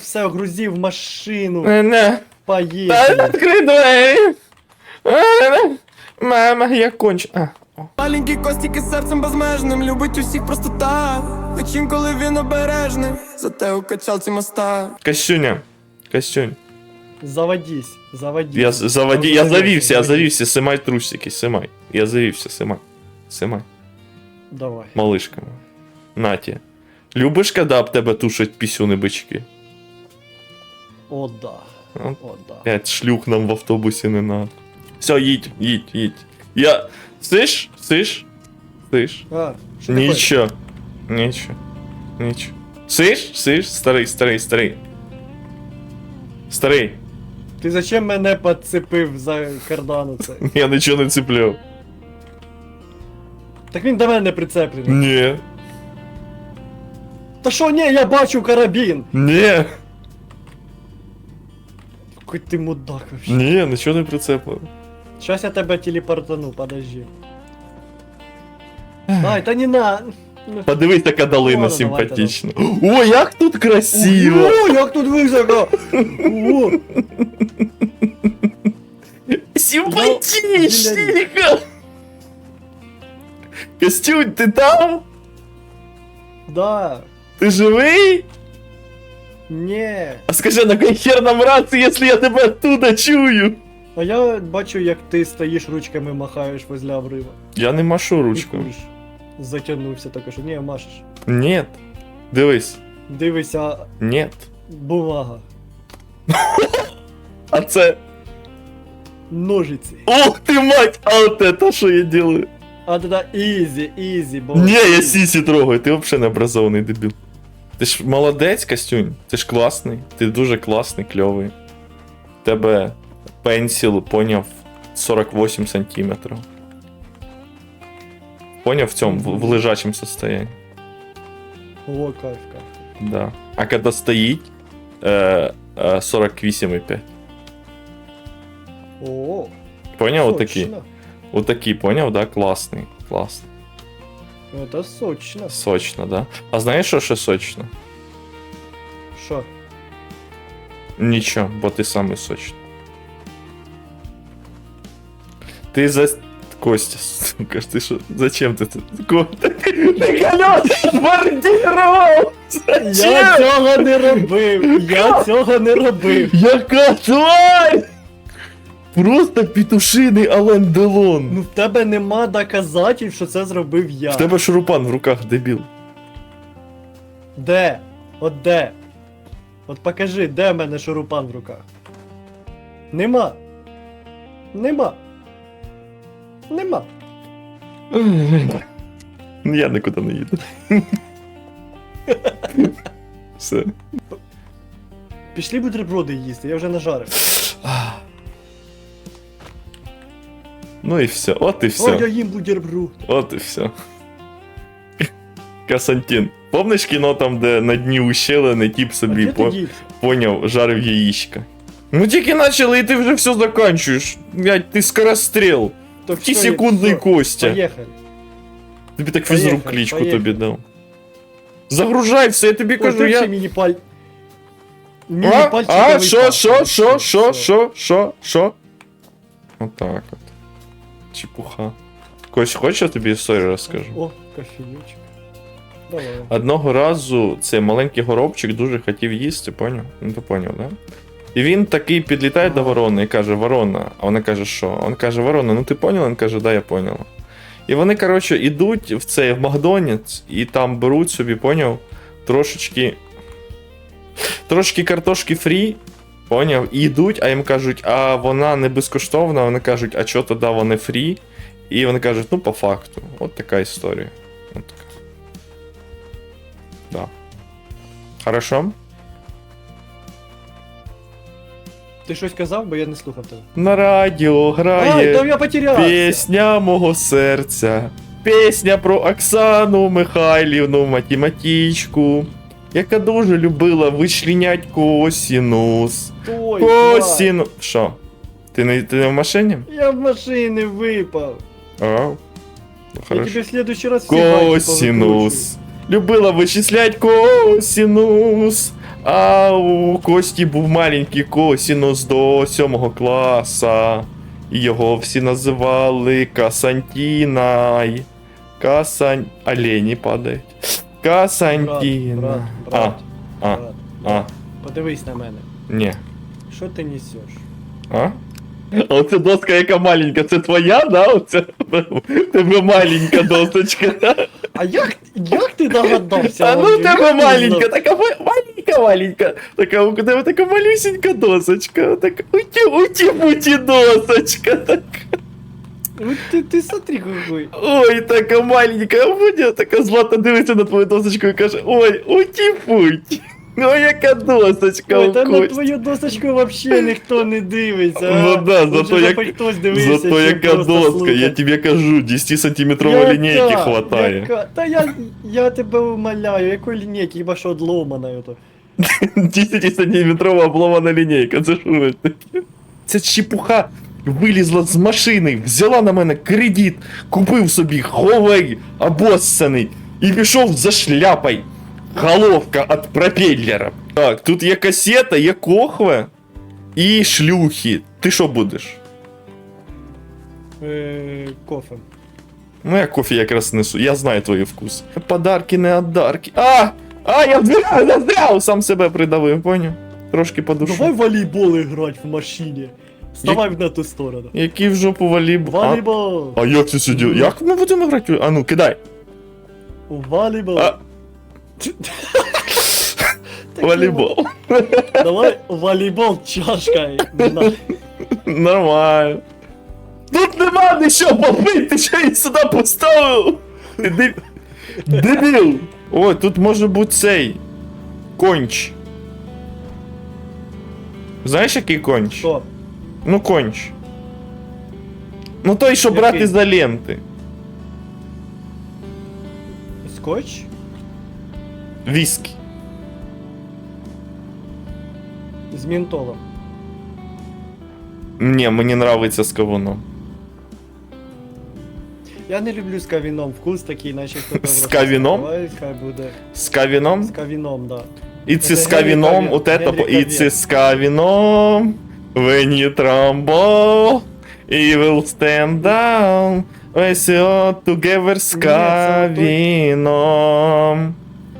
Все, грузив в машину. Не. Поїхали. відкрий двері. Мама, я конч. А. Маленький Костік із серцем безмежним любить усіх просто так. Хоч інколи він обережний, зате у качалці моста. Костюня. Костюнь. Заводись, заводись. Я з- заводі, я завівся, я завівся, симай трусики, симай. Я завівся, симай. Симай. Давай. Малишка. Наті. Любиш, коли об тебе тушать пісюни бички? О, да. От О, да. П'ять шлюх нам в автобусі не надо. Все, їдь, їдь, їдь. Я. Сиш? Сиш? Сиш? А, що? Нічого. Нічого. Нічого. Сиш? Сиш? Старий, старий, старий. Старий. Ти зачем мене підцепив за кардану це? Я нічого не цепляв. Так він до мене прицеплений. Ні. Та що, ні, я бачу карабін! Ні. Який ти мудак вообще. Ні, нічого не прицепив. Щас я тебе телепортану, подожди. Ай, та не на. Ну. Подивись, яка долина Ладно, симпатична. О, як тут красиво! О, як тут високо! О, Симпатичненько! Костюнь, ти там? да. Ти живий? Ні. А скажи, на кой хер нам рація, якщо я тебе оттуда чую? А я бачу, як ти стоїш ручками махаєш возле обрива. Я не машу куриш. Затягнувся так що. Ні, машеш. Нет. Дивись. Дивися, Нет. бумага. А це. Ножиці. Ух ти мать! А от это що я делаю? А тоді ізі, ізі, бо. Не, я сісі трогаю, ти взагалі не образований дебіл. Ти ж молодець, Костюнь, ти ж класний, ти дуже класний, кльовий. Тебе пенсіл, поняв, 48 сантиметрів. Поняв в цьому, в, в лежачому состоянии. О, кайф, кайф. Да. А коли стоїть, е, е, 48,5. О, Поняв, отакий? Отакий, поняв, да? Класний. Класний. Это сочно. Сочно, да? А знаєш, що ще сочно? Що? Нічого, бо ти самий сочний. Ти за. Костя, сука, ти що? Зачем ти тут? Ко- Ти колеса бомбардував! Я Зачем? цього не робив! Я цього не робив! Яка тварь! Просто петушиний Ален Делон. Ну в тебе нема доказательств, що це зробив я. В тебе шурупан в руках, дебіл. Де? От де? От покажи, де в мене шурупан в руках. Нема. Нема. Нема. Я нікуди не їду. Все. Пішли бутерброди їсти, я вже нажарив. Ну і все, от і О, я все. їм бутерброд. От і все. Касантін. Помниш кіно там, де на дні ущелини тіп А собі де ти по... дівся? поняв, жарив яєчка. Ну тільки почали, і ти вже все заканчуєш. Блядь, ти скоростріл. То Ті все, секундний все, Костя. Поїхали. Тобі так фізрук Поїхали, кличку поїхали. тобі дав. Загружай все, я тобі Ой, кажу, ти я. ще міні-паль... А, Міні-пальчиковий а, що, палець. що, що, Все, що, все. що, що, що? Отак от. Чепуха. Кость, хочеш я тобі історію розкажу? О, кофійочок. Давай. Одного разу цей маленький горобчик дуже хотів їсти, поняв? Ну ти поняв, да? І він такий підлітає до ворони і каже: Ворона. А вона каже, що? Він каже, Ворона, ну ти поняла? Він каже, да, я поняла. І вони, коротше, ідуть в цей в Макдональдс і там беруть собі, поняв, трошечки. Трошки картошки фрі, поняв, і йдуть, а їм кажуть, а вона не безкоштовна, вони кажуть, а чого тоді вони фрі? І вони кажуть, ну по факту. От така історія. От така. Да. Хорошо? Ти щось казав, бо я не слухав тебе. На радіо Ай, грає там я потерявся. пісня мого серця. Пісня про Оксану Михайлівну, математичку, яка дуже любила вичленять косінус. Ой, Косіну. Що? Ти не, ти не в машині? Я в машини випав. А. Ну, Я тебе в следующий раз всі Косінус. Любила вичислять косінус. А у Кості був маленький косінус до сьомого класа. І його всі називали Касантінай. Касан... Олені падають. Касантіна. Брат, А, брат, а, брат, а, Подивись на мене. ні. Що ти несеш? А? А оце доска, яка маленька, це твоя, да? Оце тебе маленька досочка. А як, як ти догадався? А ну тебе маленька, така ма- маленька, маленька. Така у тебе така малюсенька досочка. Така уті уті путі досочка. Так. Ну, Ти, ти смотри, какой. Ой, така маленька, а Будя така злата дивиться на твою досочку і каже: Ой, уті путь. Ой, яка досочка Ой, у та на Кості. твою досочку вообще ніхто не дивиться. а? Ну да, зато б як- хоч хтось дивився, Зато чим яка просто доска, слухати. я тебе кажу, 10-сантиметрової Яка? лінійки хватає. Яка? Та я, я тебе умоляю, якої лінійки, хіба що одломана ото. 10-сантиметрова обломана лінійка, це що ж таке? Ця чепуха вилізла з машини, взяла на мене кредит, купив собі Huawei обоссаний і пішов за шляпой. Головка від пропеллера. Так, тут є касета, є кохве і шлюхи. Ти що будеш? Е, кофе. Ну, я кофе якраз несу, я знаю твої вкуси. Подарки, не одарки. А! А, я взяв, застряв! Сам себе придавив, поняв? Трошки подушу. Давай в волейбол играть в машине. Вставай на ту сторону. Який в жопу волейбол? А, Волейбол! а як це сиділо? Як ми будемо грати? А ну, кидай. Волейбол! А. Волейбол. Давай волейбол чашкой. На. Нормально. Тут нема нічого попити, ти що її сюди поставив? Ти деб- Дебіл. Ой, тут може бути цей. Конч. Знаєш, який конч? Що? Ну, конч. Ну той, що Який? брати за ленти. Скотч? Віскі. З ментолом. Ні, мені нравиться з кавуном. Я не люблю з кавіном. Вкус такий, наче хто-то З в рот кавіном? Давай, хай буде. З кавіном? З кавіном, да. І це Це з Генрі кавіном, Кавін, от это, Генрі по- і Кавін. це з кавіном. When you tremble, will stand down. See all together з той- кавіном.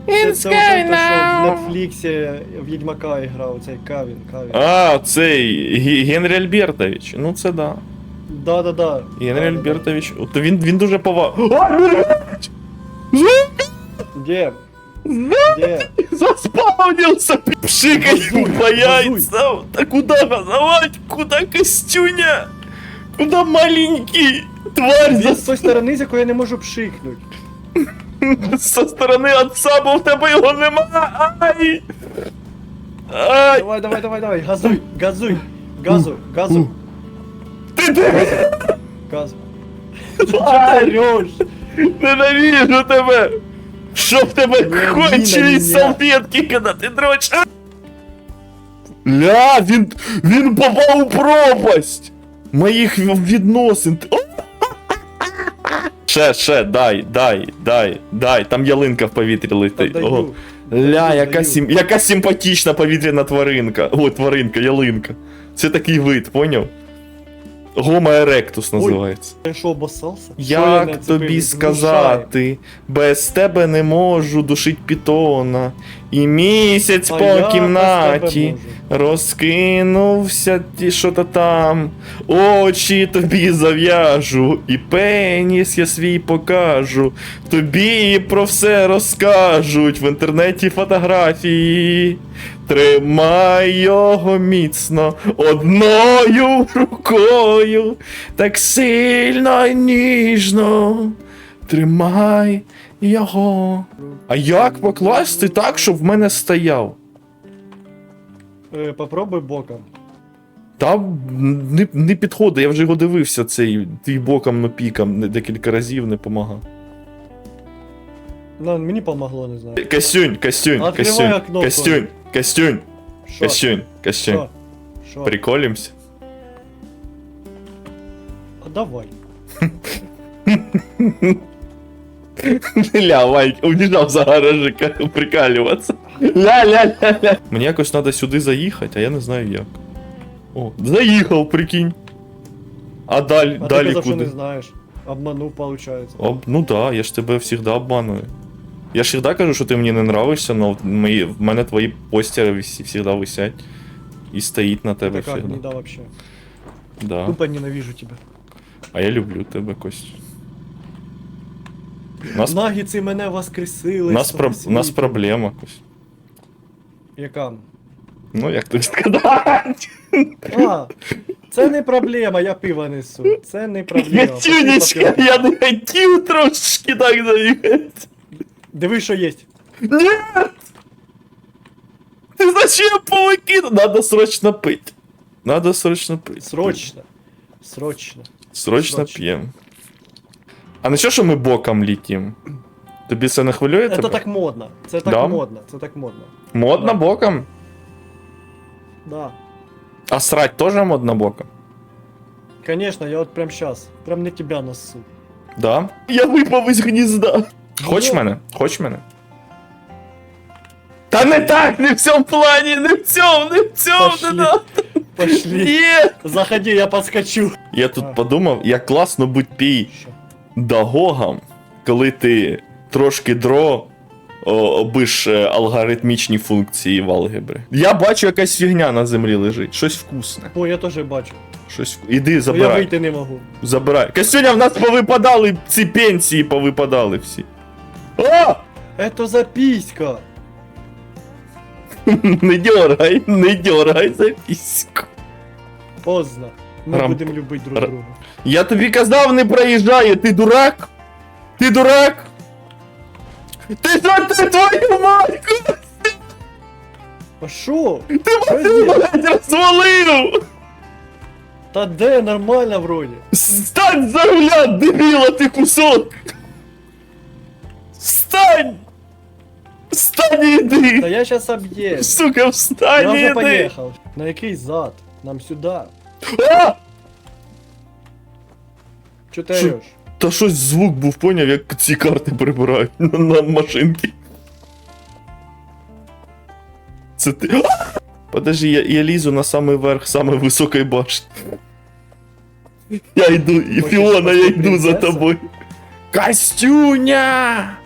Це, It's ото, що в now. Нетфліксі Відьмака грав, цей кавін, кавін. А, цей Гі- Генрі Альбертович. Ну це да. Да-да-да. Генрі Да-да-да. Альбертович. От він, він дуже пова. Де? Де? Заспавнился, пшикай Газуй, по яйцам. Да куда газовать? Куда Костюня? Куда маленький? Тварь Він за... з тої сторони, з якої я не можу пшикнути. со сторони отца, бо в тебе його нема. Ай! Ай! Давай, давай, давай, давай, газуй, газуй, газу, газу, Ти де? газу. Ай! Ореш. Ненавижу тебе! Що в тебе кончились салфетки, коли ти дрочиш? Ля, він, він попав у пропасть! Моїх відносин. О! Ще, ще, дай, дай, дай, дай. Там ялинка в повітрі летить. Ого. Ля, яка, сим... яка симпатична повітряна тваринка. О, тваринка, ялинка. Це такий вид, поняв? Homo erectus називається. Ти що, обоссався? Як не тобі цепив? сказати, без тебе не можу душить пітона, і місяць А по я кімнаті розкинувся ті що-то там, очі тобі зав'яжу, і пеніс я свій покажу, тобі про все розкажуть в інтернеті фотографії. Тримай його міцно одною рукою, так сильно і ніжно. Тримай його. А як покласти так, щоб в мене стояв? Е, Попробуй боком. Та не, не підходить, я вже його дивився цей твій боком но піком декілька разів не помагав. Ну, мені помогло, не знаю. Костюнь, костюнь, Відкривай костюнь, окно, костюнь, костюнь, Що? костюнь, костюнь. Що? Що? Приколимся. А давай. Ля, Вайк, убежал за гаражика прикаливаться. Ля-ля-ля-ля. Мені якось треба сюди заїхати, а я не знаю як. О, заїхав, прикинь. А далі, А ти далі казав, що куди? не знаєш. Обманув, виходить. Об, ну да, я ж тебе завжди обманую. Я ж завжди кажу, що ти мені не нравишся, але в, мої, в мене твої постери висі, завжди висять. І стоїть на тебе Така завжди. гніда вообще. Да. Тупо ненавижу тебе. А я люблю тебе, Кость. Нас, Нагіці мене воскресили. нас, про, нас проблема, Кость. Яка? Ну, як тобі сказати? А, це не проблема, я пиво несу. Це не проблема. Пошли поп'ємо. я не хотів трошечки так заїхати. Диви, що є. Нет! Ты зачем повыкинул? Надо срочно пить. Надо срочно пить. Срочно. Срочно. Срочно Срочно. п'ємо. А не що, що ми боком літім? Тобі це не хвилює Це тебе? так модно. Це так Да? модно. Це так модно. Модно Да. боком? Да. А срать тоже модно боком? Конечно, я от прям сейчас. Прям не тебя носу. Да? Я випав із гнізда. Хоч мене? Хоч мене? Та не так, не в цьому плані, не в цьому, не в цьому, Пошли. не надо. Пошли. Ні. Заходи, я подскочу. Я тут А. подумав, як класно бути пій дагогом, коли ти трошки дро о, обиш е, алгоритмічні функції в алгебри. Я бачу, якась фігня на землі лежить. Щось вкусне. О, я теж бачу. Щось... вк- Іди, Но я забирай. вийти не можу. Забирай. Костюня, в нас повипадали ці пенсії, повипадали всі. О! Это записка. Не дергай, не дергай за піську. Поздно. Ми Рам- будемо любити друг друга. Я тобі казав, не проїжджає, ти дурак? Ти дурак? Ти що ти твою матку? А що? Ти Що мене є? блядь, розвалив! Та де нормально вроді. Встань за руля, дебіла ти кусок! Встань! Встань і Та я щас об'їду. Сука, Я встань і вже йди! поїхав. На який зад? Нам сюди. А! Чо ти ореш? Та щось звук був, поняв, як ці карти прибирають на, на машинки. Це ти. А! Подожди, я, я лізу на самий верх самої високої башти. Я йду, і Хочеш Фіона, я пошли йду за принцеса? тобою. Костюня!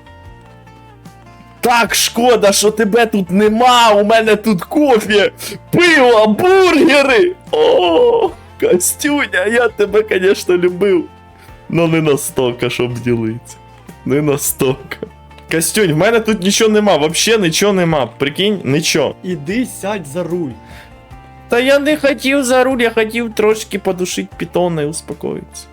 Так шкода, що тебе тут нема, у мене тут кофе, пиво, бургери. О, Костюня, я тебе, конечно, любив. Ну не настільки, щоб ділитися. Не настільки. Костюнь, в мене тут нічого нема, вообще нічого нема. Прикинь, нічого. Іди сядь за руль. Та я не хотів за руль, я хотів трошки подушити питона і успокоїтися.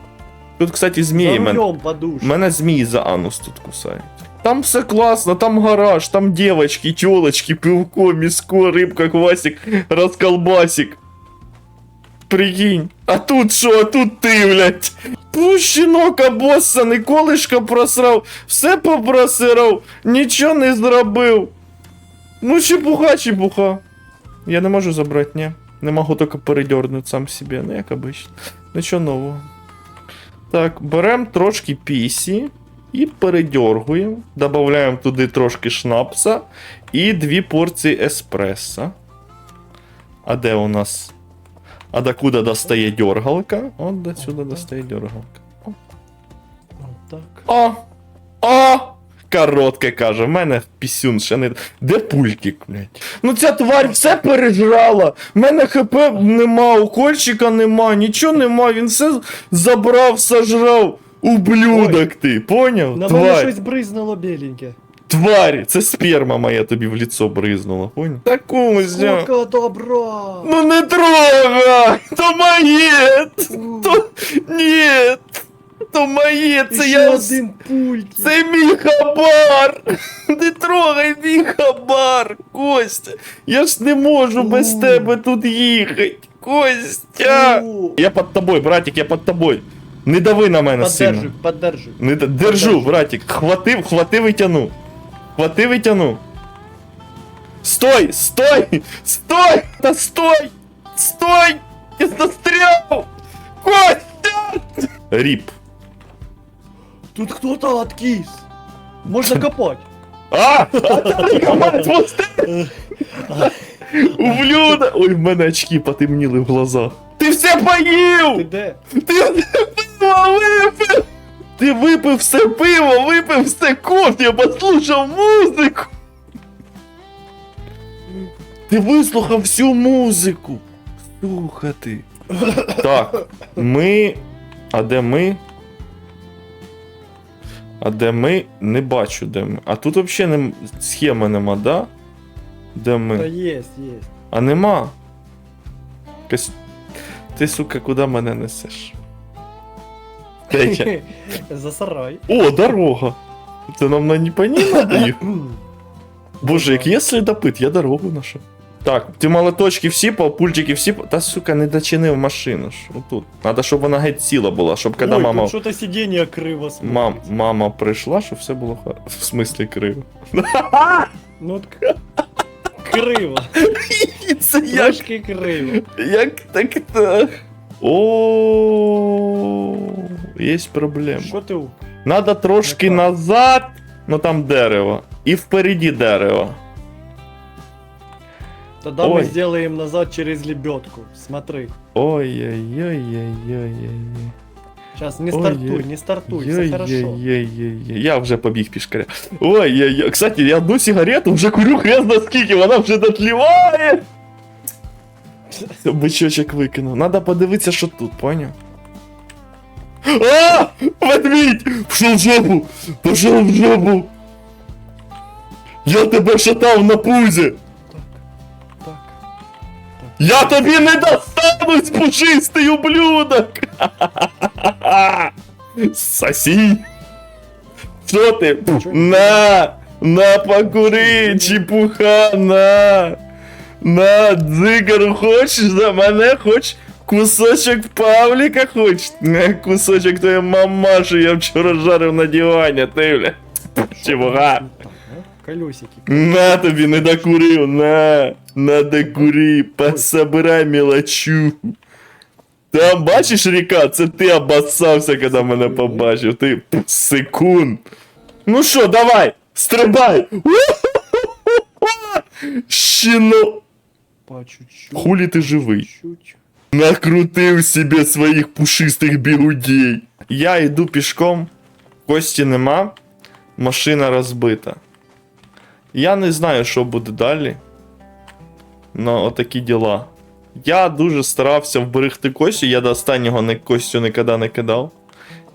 Тут, кстати, змії мене. подуш. Мене змії за анус тут кусають. Там все класно, там гараж, там девочки, тілочки, пивко, міско, рибка, квасик, розколбасик. Прикинь. А тут що, а тут ти, блядь. Пущенок обоссаний, колишка просрав, все попросирав, нічого не зробив. Ну, чепуха, чепуха. Я не можу забрати, ні. Не можу тільки передернути сам себе, ну як обично. Нічого нового. Так, беремо трошки пісі і передергуємо. Добавляємо туди трошки шнапса і дві порції еспресо. А де у нас? А до куди достає дергалка? От до сюди достає дергалка. О. Так. О! О! Коротке каже, в мене пісюн ще не. Де пультик, блядь? Ну ця тварь все пережрала. В мене хп нема, укольчика нема, нічого нема, він все забрав, сожрав. Ублюдок ти, поняв? На мене Тварь, щось бризнуло біленьке. тварь, це сперма моя тобі в лицо бризнула, поняв? Таку взяв. Сколько добра! Ну не трогай! То моє! То... Ні! То моє, це Ще я... один пульт. Це мій хабар! Не трогай мій хабар, Костя! Я ж не можу без У. тебе тут їхати! Костя! О, Я під тобою, братик, я під тобою. Не дави на мене Поддержу, сильно. поддержу. Не д- держу, братик. Хватив, хватив і тяну. Хватив і тяну. Стой! Стой! Стой! Та стой! Стой! Я застрял! Костя! Ріп. Тут кто-то откис. Можно копать. А! Команд Ублюдок! Ой, в мене очки потемніли в глазах. Ти все Ти поїв! де? Ти все пиво випив! Ти випив все пиво, випив все кофе, послухав музику! Ти вислухав всю музику! Слухати. Так, ми. А де ми? А де ми? Не бачу, де ми. А тут взагалі нем... схеми нема, да? Де Та ми? єсть, єсть. А нема. Якась... Ти, сука, куди мене несеш? Де я? За сарай. О, дорога! Це нам на Ніпані надо їхати? Боже, як є слідопит, я дорогу нашов. Так, ти молоточки всі, пультики всі. Та сука, не дочинив машину ж. Отут. Надо, щоб вона геть ціла була, щоб коли Ой, мама. Що то сидіння криво смотриться. Мам, мама прийшла, щоб все було хорошо. В смислі криво. Ну криво. Це Трошки криво. Як так так? О, є проблема. Що ти? у- Надо трошки Яка? назад, ну там дерево. І впереді дерево. Тогда мы Ой. сделаем назад через лебедку. Смотри. Ой-ой-ой-ой-ой-ой. Сейчас не стартуй, ой. не стартуй, все хорошо. Ой-ой-ой-ой. Я вже побіг пішкаря. Ой-ой-ой. Кстати, я одну сигарету вже курю хрен скільки, вона вже дотліває. Це Бичочок викинув. Надо подивитися, що тут, поняв? А! Ведмідь! Пішов в жопу! Пішов в жопу! Я тебе шатав на пузі! Я тобі не достанусь, пушистий ублюдок! Сосі! Що ти? На! На покури, чепуха, на! На, дзигару хочеш за мене хоч кусочок Павліка хоч? Не, кусочок твоєї мамаші я вчора жарив на дивані, ти бля. Чепуха. Так, ну, Колесики. На тобі не докурив, на, на докури, пособирай мелочу. Там бачиш ріка, це ти обоссався, коли мене побачив. Ти секунд. Ну що, давай, стрибай. Щіно. По чуть-чуть. Хулі ти живий. Чуть. Накрутив себе своїх пушистих бігудей. Я йду пішком, кості нема, машина розбита. Я не знаю, що буде далі. Но отакі діла. Я дуже старався вберегти Костю, я до останнього не Костю ніколи не кидав.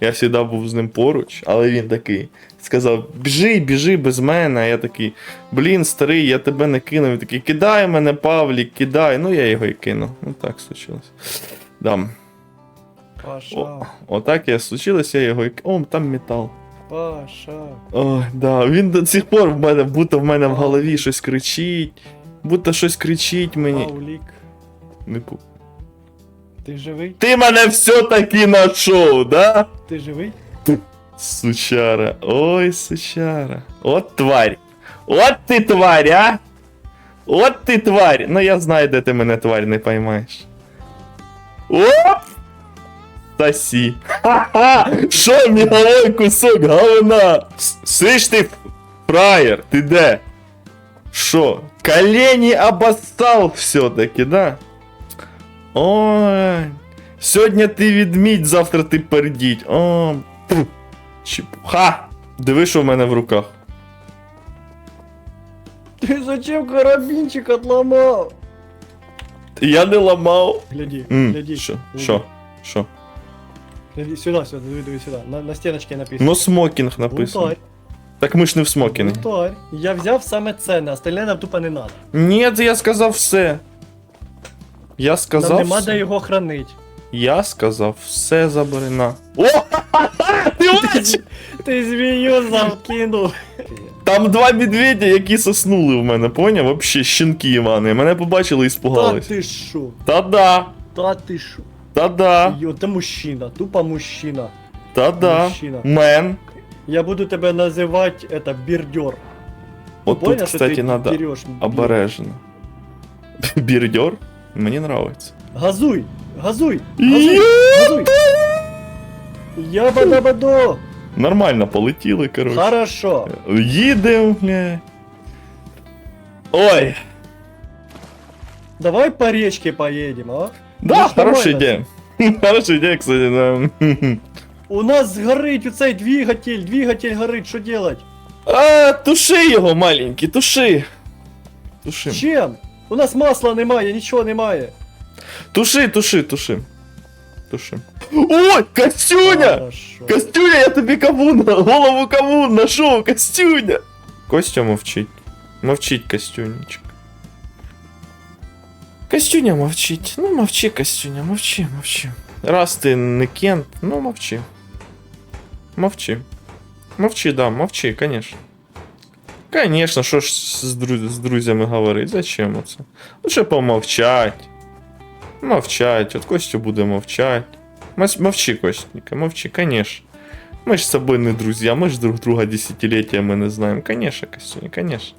Я завжди був з ним поруч, але він такий сказав: біжи, біжи без мене. А я такий, блін, старий, я тебе не кину. Він такий, кидай мене, Павлік, кидай. Ну я його і кинув. Ну так случилось. Да. Паша. Отак я случилось, я його і к- О, там метал. Паша. Ой, да. Він до сих пор в мене, будто в мене в голові щось кричить. Будто щось кричить мені. Паулік. Не пу- Ти живий? Ти мене все-таки нашов, да? Ти живий? Сучара. Ой, сучара. От тварь. От ти тварь, а? От ти тварь. Ну я знаю, де ти мене тварь не поймаєш. Оп! Тасі. Ха-ха! Що, міговой кусок говна? С- Слышь ти, фраєр, ти де? Що? Колені обоссал все-таки, да? Ой. Сьогодні ти відмідь, завтра ти пердіть. О, пф. Чепуха! Диви, що в мене в руках. Ти зачем карабінчик отломав? Я не ламав. Гляди, М, гляди. Що? гляди. Що? Що? Сюда, сюда, диви, диви, сюда. На, на стіночці написано. Ну, смокінг написано. Бунтарь. Так ми ж не в смокінгі. Бунтарь. Я взяв саме ценне, остальне нам тупо не надо. Ні, я сказав все. Я Нам сказав. нема все. де його хранить. Я сказав, все забери на. О! Ти бачиш? Ти змію закинув. Там два медведя, які соснули в мене, поняв? Вообще, щенки Івани. Мене побачили і Та спугались. ти шо? Та-да, Та ти шо? та-да, Йо, ти мужчина, тупо мужчина. та-да. Мужчина. Мен. Я буду тебе називати это бірдьор. От тут, Понял, що кстати, ти надо береш обережно. Бірдьор? Мені нравиться. Газуй! Газуй! Газуй! Ю- Газуй! Ябадабадо! Нормально полетіли, коротше. Хорошо. Їдемо, бля. Ой, Давай по речке поедем, а? да, Ну ж хорошая нормально. ідея. Хорошая ідея, кстати, да. У нас горить оцей двигатель, двигатель горить, що делать? А, туши його, маленький, туши. Туши. Чим? У нас масла немає, нічого немає. Туши, туши, туши. Туши. Ой, Костюня! Хорошо. Костюня, я тобі кавун, голову кавун нашов, Костюня! Костя мовчить. Мовчить, Костюнечек. Костюня мовчить. Ну, мовчи, Костюня, мовчи, мовчи. Раз ти не ну мовчи. Мовчи. Мовчи, да, мовчи, конечно. Конечно, що ж з, друз- з друзями говорить, зачем оце? Лучше помовчать. Мовчать, от Костя буде мовчать. Мовчи, Костенька, мовчи, конечно. Мы ж с тобой не друзья, мы ж друг друга десятилетиями не знаем. Конечно, Костюня, конечно.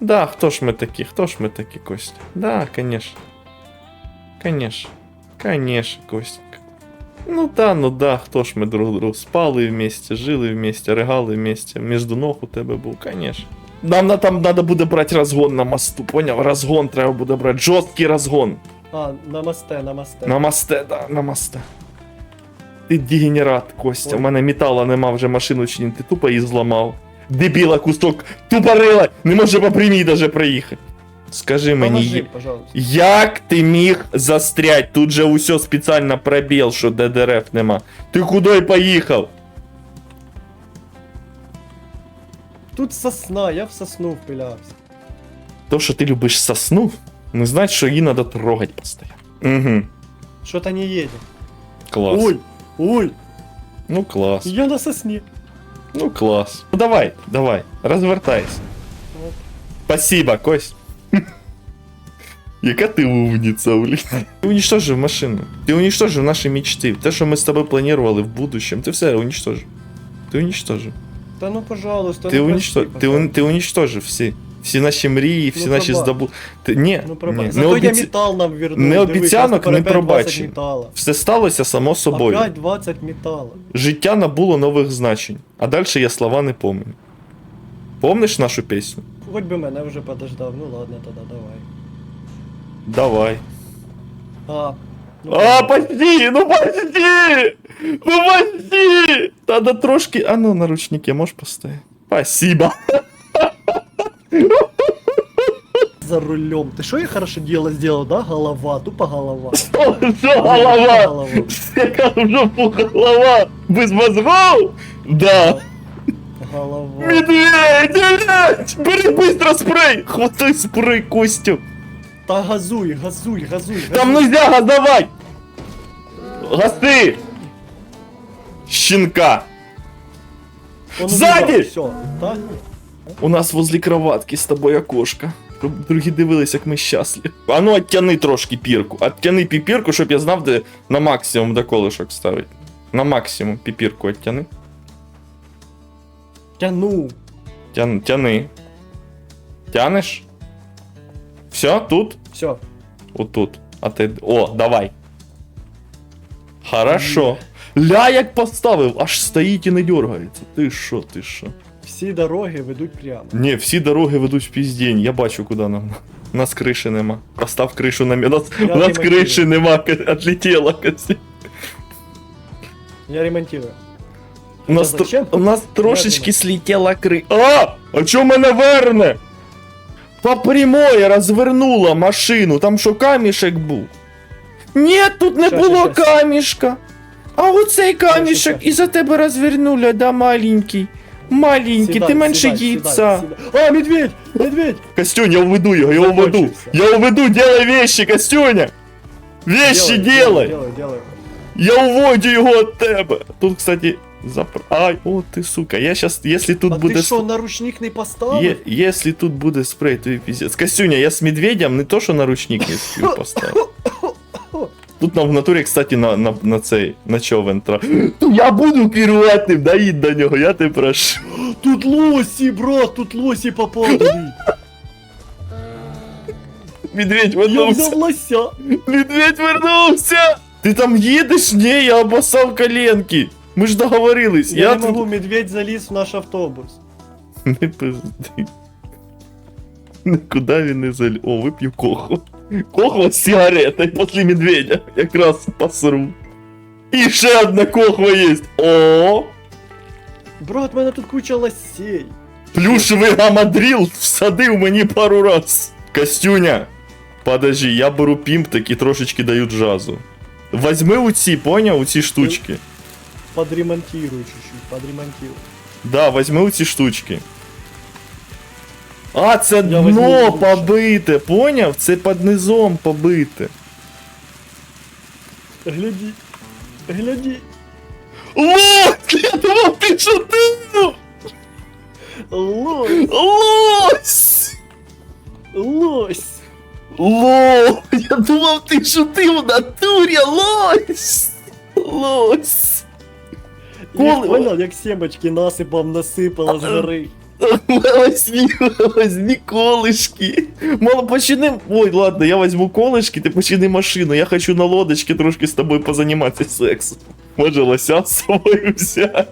Да, хто ж ми такі, хто ж ми такі, Костя? Да, конечно. Конечно. Конечно, Костенька. Ну да, ну да, хто ж ми друг другу спали вместе, жили вместе, ригали вместе, между ног у тебе був, конечно. Нам на, там треба буде брати розгон на мосту, поняв? Розгон треба буде брати, жорсткий розгон. А, на мосте, на мосте. На мосте, да, на мосте. Ти дегенерат, Костя. У мене метала нема вже машину чинити, ти тупо її зламав. Дебіла кусок, тупорила, не може по прямій даже проїхати. Скажи мені, Поможи, є- пожалуйста. як ти міг застрять? Тут же усе спеціально пробіл, що де дерев нема. Ти куди поїхав? Тут сосна, я в сосну впилявся. То, що ти любиш сосну, не значить, що її треба трогати постійно. Угу. Что-то не едет. Клас. Ой, ой, Ну клас. я на сосне. Ну клас. Ну давай, давай, розвертайся. Оп. Спасибо, Кость. Яка ти умниця, блін. Ти уничтожив машину. Ти уничтожив наші мечти. Те, що ми з тобою планували в будущем, ти все уничтожив. Ти уничтожив. Да ну пожалуйста, Ти, ну уничтож... прости, ти, un... пожалуйста. Всі. Наші мрії, всі Ну, наші здобу. Ти... Ні, Ну ні, пробач. не, Зато я металл нам вернул. не Дивись, обіцянок, не опять 20 пробачень. металла. Все сталося само собою. Опять 20 металла. Життя набуло нових значень, а далі я слова не помню. Помниш нашу пісню? Хоть би мене вже подождав, ну ладно, тогда давай. Давай. А, ну, А, ладно. почти! Ну почти! Ну почти! Надо трошки. А ну, наручники можеш поставити? Спасибо. За рулем. Ты что я хорошо дело сделал, да? Голова, тупо голова. Що Тупо голова? Яка вже голова? Без мозгов? Да. Голова. Медведь, блядь! Бери быстро спрей! Хватай спрей, Костю! Та газуй, газуй, газуй. Там нельзя газовать! Гасти! Щенка! Он Сзади! Всё, да? У нас возле кроватки з тобою окошко. Другі дивились, як ми щасливі. А ну оттяни трошки пірку. Оттяни піпірку, щоб я знав, де на максимум до колишок ставить. На максимум піпірку оттяни. Тяну. Тян, тяни. Тянеш? Все, тут? Все. Отут. А ти. О, давай. Хорошо. Ля як поставив, аж стоїть і не дергається. Ти що, ти що? Всі дороги ведуть прямо. Ні, всі дороги ведуть в піздень, я бачу, куди нам. У нас криші нема. Постав кришу на У нас, Я у нас не криші нема, отлетіла косі. Я ремонтирую. У нас, Та зачем? тр- у нас трошечки слетіла кри. А! А чо мене верне? По прямой розвернула машину, там що камішек був? Ні, тут не Щас, було щас. камішка. А оцей камішек щас. і за тебе розвернули, да, маленький. Маленький, Сідай, ти менше сідай, яйця. сідай, сідай. А, медведь! Медведь! Костюнь, я уведу его, я уведу. Закончился. Я уведу, делай вещи, Костюня. Вещи делай. Делай, делай. Я уводю его от тебе. Тут, кстати, запр... Ай, о ты, сука. Я сейчас, если тут А буде... ти с- що, наручник не поставив? Е- если тут буде спрей, то і пиздец. Костюня, я с медведем не то, що наручник не спів поставити. Тут нам в натурі, кстати, на, на, на цей, на човен тра. Я буду керувати, доїдь до нього, я тебе прошу. Тут лосі, брат, тут лосі попали. Медведь Я вернувся. взяв лося. Медведь вернувся! Ти там їдеш? Ні, я обоссав коленки. Ми ж договорились. Я, Я, не тут... можу, медведь заліз в наш автобус. Не пизди. Куди він не заль... О, вип'ю коху. Кохва з сигаретою після медведя. Якраз посру. І ще одна кохва є. О! Брат, в мене тут куча лосей. Плюшевий гамадріл всадив мені пару раз. Костюня. Подожди, я беру пімптик і трошечки даю джазу. Возьми у ці, поняв, у ці штучки. Подремонтирую чуть-чуть, подремонтирую. Да, возьми у ці штучки. А, це дно побите, поняв? Це під низом побите. Гляди. Гляди. Лось! Я думав, ти шутив! Лось. Лось! Лось. Ло! Я думав, ти шутив в натурі, лось! Лось! Я Коли- понял, як семечки насипом насипала з гори. Возьми, возьми колышки. Мало, почини... Ой, ладно, я возьму колышки, ти почини машину. Я хочу на лодочці трошки з тобою позаніматися сексом. Може лося з собою взяти.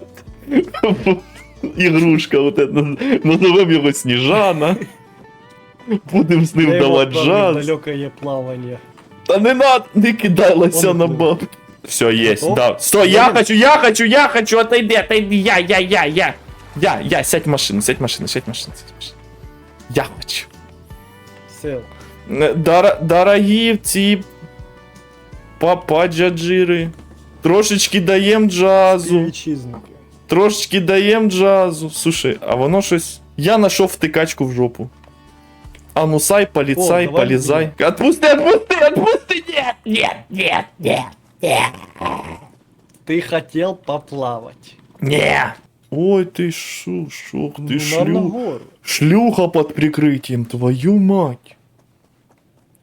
Ігрушка, от это, назовем його Сніжана. Будем з ним Я його давати відправлю в джаз. далекое плавання. Та не надо, не кидай лося Он на буде. баб. Все, есть, Готов? да. Стой, я Готов? хочу, я хочу, я хочу, отойди, отойди, я, я, я, я. Я, я, сядь в машину, сядь в машину, сядь в машину, сядь в машину. Я хочу. Сел. Е, Дор- дорогі ці папа джаджири. Трошечки даєм джазу. Співвітчизники. Трошечки даєм джазу. Слушай, а воно щось. Я знайшов втикачку в жопу. А ну сай, поліцай, О, давай полізай. Отпусти, отпусти, отпусти! Нет, нет, нет, нет, нет. Ти хотів поплавати. Не. Ой, ты шо, шо, ты Ну, нам шлю... нагору. шлюха под прикрытием, твою мать.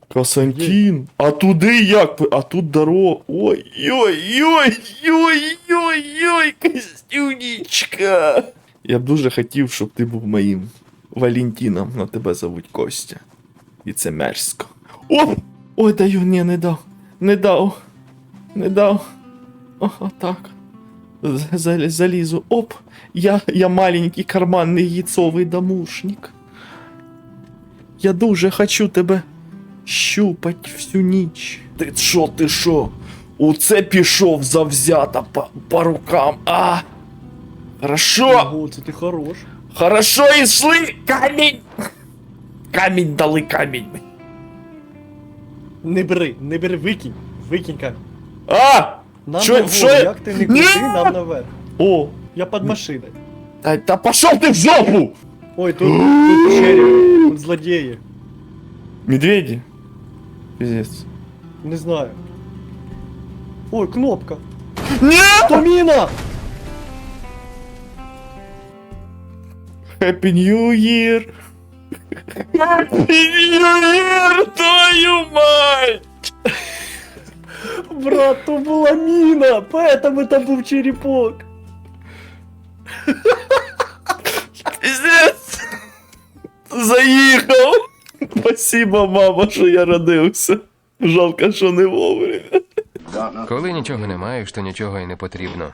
Константин. А туди як? А тут дорога. Ой, ой, ой, ой, ой, ой, Костюнічка. Я б дуже хотів, щоб ти був моїм Валентином, на тебе зовуть Костя. І це мерзко. О! Ой, даю, ні, не дав. Не дав. Не дав. О, отак. З- зал- Залізу. Оп! Я, я маленький карманний яйцовий домушник. Я дуже хочу тебе щупать всю ніч. Ти що, ти що? У це пішов завзято по, по рукам. А! Хорошо! Ого, це ти хорош. Хорошо йшли! Камінь! Камінь дали камінь. Не бери, не бери, викинь. Викинь камінь. А! Нам Що- нагору, що я- як ти не Ні! крути, нам наверх. О! Я під машиною. Та, та пошов ти в жопу! Ой, тут, тут череп, тут злодії. Медведі? Пиздец. Не знаю. Ой, кнопка. Ні! То міна! Happy New Year! Happy New Year, твою мать! Брат, то була міна, поэтому там був черепок. Пиздец! Заїхав! Спасибо, мама, що я родився. Жалко, що не вовремя. Коли нічого не маєш, то нічого і не потрібно.